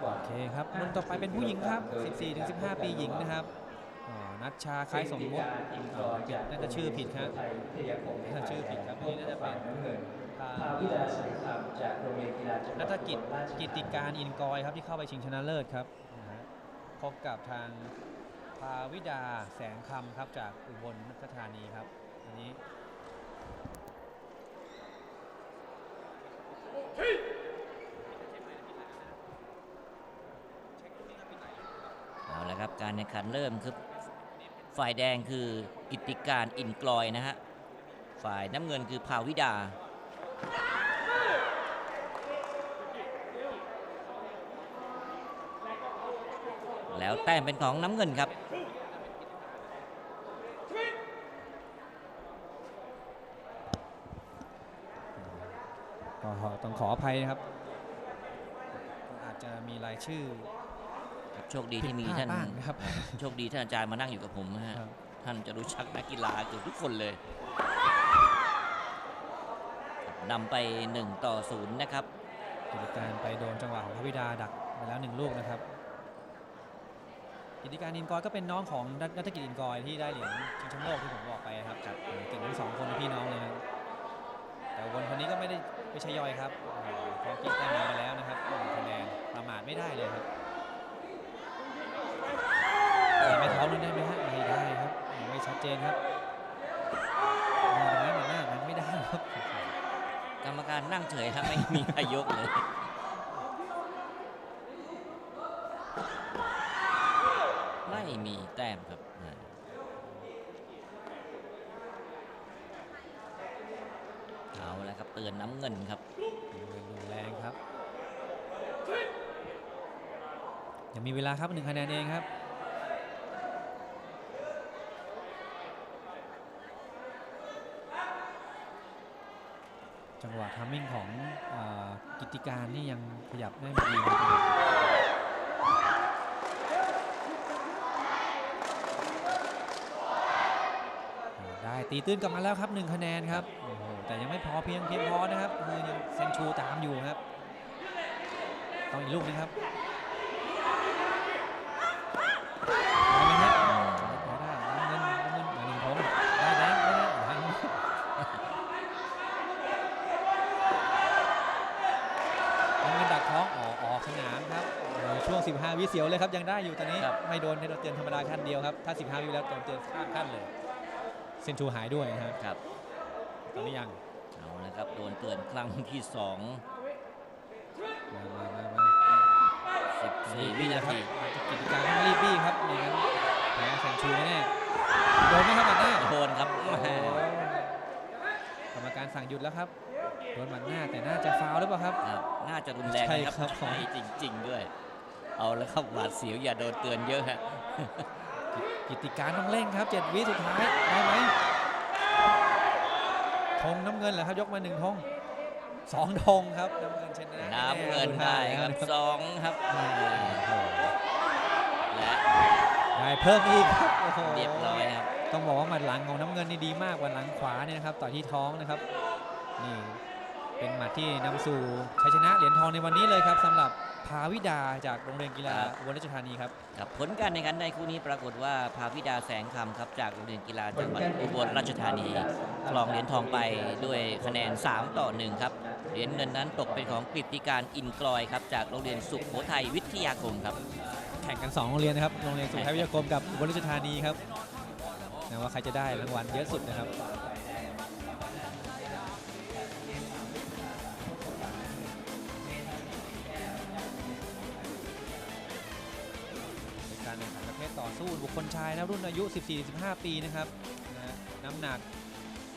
โอเคครับรุ่นต่อไปเป็นผู้หญิงครับ 14-15 ปีหญิงนะครับอ่านัชชาคล้ายสมมุติอ่าผิดน่าจะชื่อผิดครับน่าจะชื่อผิดครับนี่น่าจะเป็นอ่าภาวิดาสายคำจากโรงเรียนกีฬาจังหวันัดฐกิจอุบลราชธานีกิตติการอินกอยครับที่เข้าไปชิงชนะเลิศครับนะฮะพบกับทางภาวิดาแสงคำครับจากอุบลราชธานีครับอันนี้ เอาละครับ การแข่งขันเริ่มคือฝ่ายแดงคือกิตติการอินกลอยนะฮะ ฝ่ายน้ำเงินคือภาวิดา แล้วแต้มเป็นของน้ำเงินครับก็ต้องขออภัยนะครับ อาจจะมีรายชื่อ โชคดีที่มีผิดพลาดท่านบ้างนะครับโชคดีท่านอาจารย์มานั่งอยู่กับผมนะฮะครับท่านจะรู้ชักนักกีฬาเกือบทุกคนเลยนำไป 1 ต่อ 0 นะครับกิติการไปโดนจังหวะของพระวิดาดักไปแล้วหนึ่งลูกนะครับ กิติการอินกอยก็เป็นน้องของนัฐกิจอินกอยที่ได้เหรียญชิงแชมป์โลกที่ผมบอกไปครับครับเก่งทั้งสองคนเป็นพี่น้องเลยนะครับแต่วนคนนี้ก็ไม่ได้ไม่ใช่ย่อยครับโอ้โหเขาเก็บแต้มนำไปแล้วนะครับหนึ่งคะแนนประมาทไม่ได้เลยครับเห็ นไม่ท้องนึงได้ไหมฮะไม่ได้ครับยังไม่ชัดเจนครับมองตรงนั้นมันหน้ามันไม่ได้ครับ กรรมการนั่งเฉยครับไม่มีใครยกเลยไม่มีแต้มครับอ่าเอาแล้วครับเตือนน้ำเงินครับรุนแรงครับยังมีเวลาครับหนึ่งคะแนนเองครับ จังหวะทัมมิ่งของอกิติการนี่ยังขยับได้ไม่ดีได้ตีตื้นกลับมาแล้วครับหนึ่งคะแนนครับโอ้โหแต่ยังไม่พอเพียงเพียงพอนะครับคือยังเซนชูตามอยู่ครับ ต้องอีกลูกนะครับได้ไหมฮะได้ได้น้ำเงินน้ำเงินมาหนึ่งทงได้แดงได้แดงได้น้ำเงินดักท้องอ๋อออกสนามครับโอ้โหช่วง 15 วิเสียวเลยครับยังได้อยู่ตอนนี้ครับ ไม่โดนให้เราเตือนธรรมดาขั้นเดียวครับถ้า 15 วิแล้วโดนเตือนข้ามขั้นเลยเซนชูหายด้วยนะครับครับ ตอนนี้ยังเอาละครับ โดนเตือนครั้งที่ 2 มามามามา14 วินาทีกิจการต้องรีบบี้ครับไม่งั้นแพ้เซนชูแน่ๆโดนไหมครับหมัดหน้าโดนครับโอ้โหแม่กรรมการสั่งหยุดแล้วครับโดนหมัดหน้าแต่น่าจะฟาวล์หรือเปล่าครับ ครับ น่าจะรุนแรงใช่นะครับผม ใช่จริง ๆ ด้วย เอาแล้วครับหวาดเสียวอย่าโดนเตือนเยอะฮะกิจการต้องเร่งครับเจ็ดวิสุดท้ายได้ไหมธงน้ำเงินเหรอครับยกมาหนึ่งธงสองธงครับน้ำเงินชนะน้ำเงินแๆได้ครับสุดสองครับท้ายโอ้โหและได้เพิ่มอีกครับโอ้โหเรียบร้อยครับต้องบอกว่าหมัดหลังของน้ำเงินนี่ดีมากกว่าหลังขวาเนี่ยนะครับต่อที่ท้องนะครับนี่ เป็นหมัดที่นำสู่ชัยชนะเหรียญทองในวันนี้เลยครับสำหรับภาวิดาจากโรงเรียนกีฬาครับอุบลราชธานีครับ ครับผลการแข่งขันในคู่นี้ปรากฏว่าภาวิดาแสงคำครับจากโรงเรียนกีฬาจังหวัดอุบลราชธานีครองเหรียญทองไปด้วยคะแนน 3 ต่อ 1 ครับ เหรียญเงินนั้นตกเป็นของกฤติการอินกลอยครับจากโรงเรียนสุโขทัยวิทยาคมครับ แข่งกัน 2 โรงเรียนนะครับ โรงเรียนสุขทัยวิทยาคมกับอุบลราชธานีครับนะว่าใครจะได้รางวัลเยอะสุดนะครับ แข่งขันประเภทต่อสู้บุคคลชายนะรุ่นอายุ 14-15 ปีนะครับนะน้ำหนัก